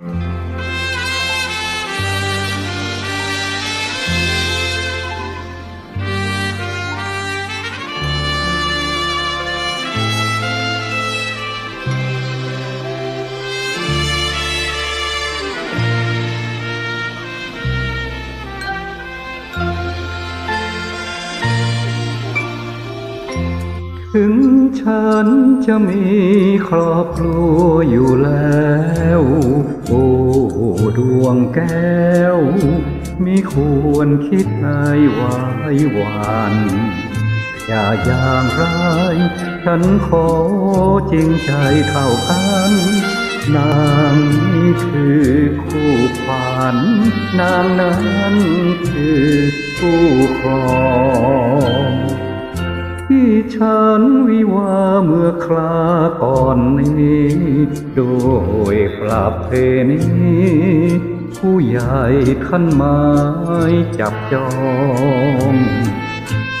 Mm-hmm. ถึงฉันจะมีครอบครัวอยู่แล้ว โอ้ดวงแก้ว มีควรคิดให้ไว้หวานอย่าอย่างไร ฉันขอจริงใจเท่ากันนางนี้คือคู่ขวัญนางนั้นคือคู่ครอง ฉันวิวาเมื่อคราก่อนนี้ โดยปรับเพนี้ ผู้ใหญ่ท่านหมายจับจอง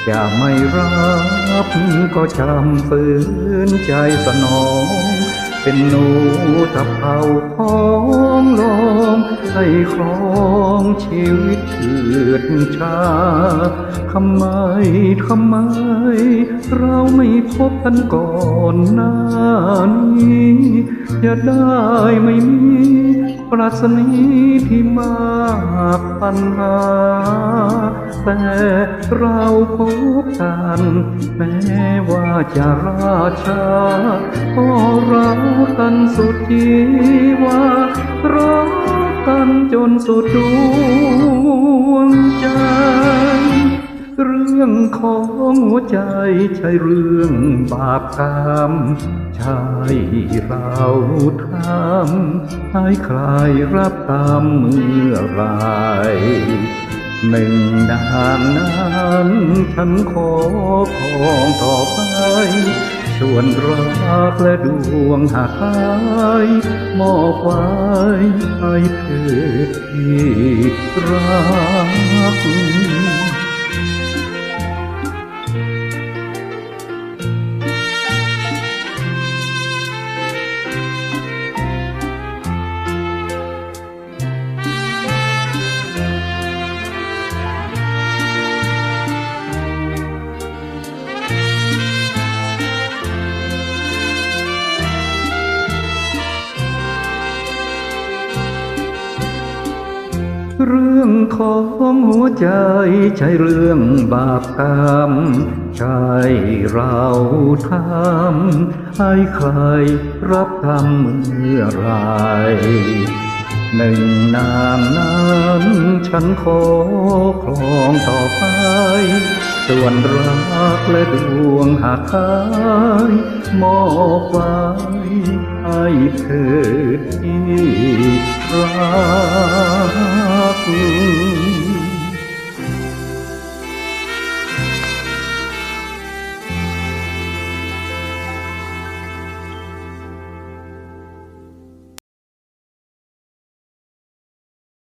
จะไม่รับก็จำฝืนใจสนอง เป็นหนูตะเภาของลองให้ครองชีวิตเถือดชาทำไมทำไม เราไม่พบกันก่อนหน้านี้จะได้ไม่มีปรัชนีที่มากปัญหา แต่เราพบกันแม้ว่าจะราชาก็รักกันสุดชีวารักกันจนสุดดวงใจ เรื่องของหัวใจใช่เรื่องบาปกรรมใช่เราทำให้ใครรับกรรมเมื่อไร หนึ่งดานนั้นฉันขอของต่อไปส่วนรักและดวงหากหายมอบไว้ให้เธอที่รัก เรื่องของหัวใจใช่เรื่องบาปกรรมใช่เราทำให้ใครรับกรรมเมื่อไรหนึ่งนางนั้นฉันขอครองต่อไป ส่วนรักและดวงหากหายมอบไว้ให้เธอที่รัก